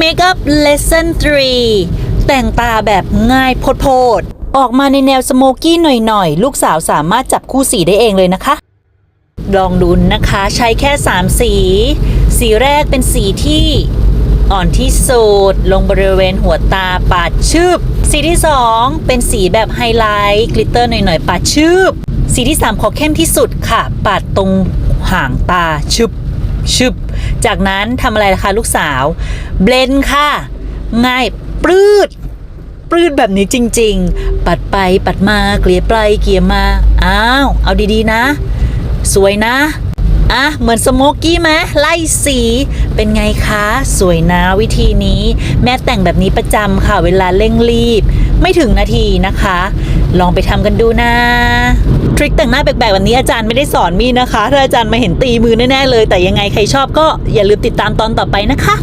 Makeup Lesson 3 แต่งตาแบบง่ายโพดๆออกมาในแนวสโมกี้หน่อยๆ ลูกสาวสามารถจับคู่สีได้เองเลยนะคะ ลองดูนะคะใช้แค่ 3 สี สีแรกเป็นสีที่อ่อนที่สุดลงบริเวณหัวตาปาดชืบ สีที่ 2 เป็นสีแบบไฮไลท์กลิตเตอร์หน่อยๆ ปาดชืบ สีที่ 3 ขอเข้มที่สุดค่ะ ปาดตรงห่างตาชึบ ชึบ จากนั้นทำอะไรคะลูกสาว เบลนค่ะ ง่ายปลืดปลืดแบบนี้จริง ๆ ปัดไปปัดมาเกลี่ยไปเกลี่ยมา อ้าว เอาดีๆนะ สวยนะอะเหมือนสโมกกี้ไหมไล่สีเป็นไงคะ สวยนะวิธีนี้ แม่แต่งแบบนี้ประจำค่ะ เวลาเร่งรีบ ไม่ถึงนาทีนะคะ ลองไปทำกันดูนะ ทริคแต่งหน้าแปลกๆแบบนี้อาจารย์ไม่ได้สอนมีนะคะ ถ้าอาจารย์มาเห็นตีมือแน่ๆเลย แต่ยังไงใครชอบก็อย่าลืมติดตามตอนต่อไปนะคะ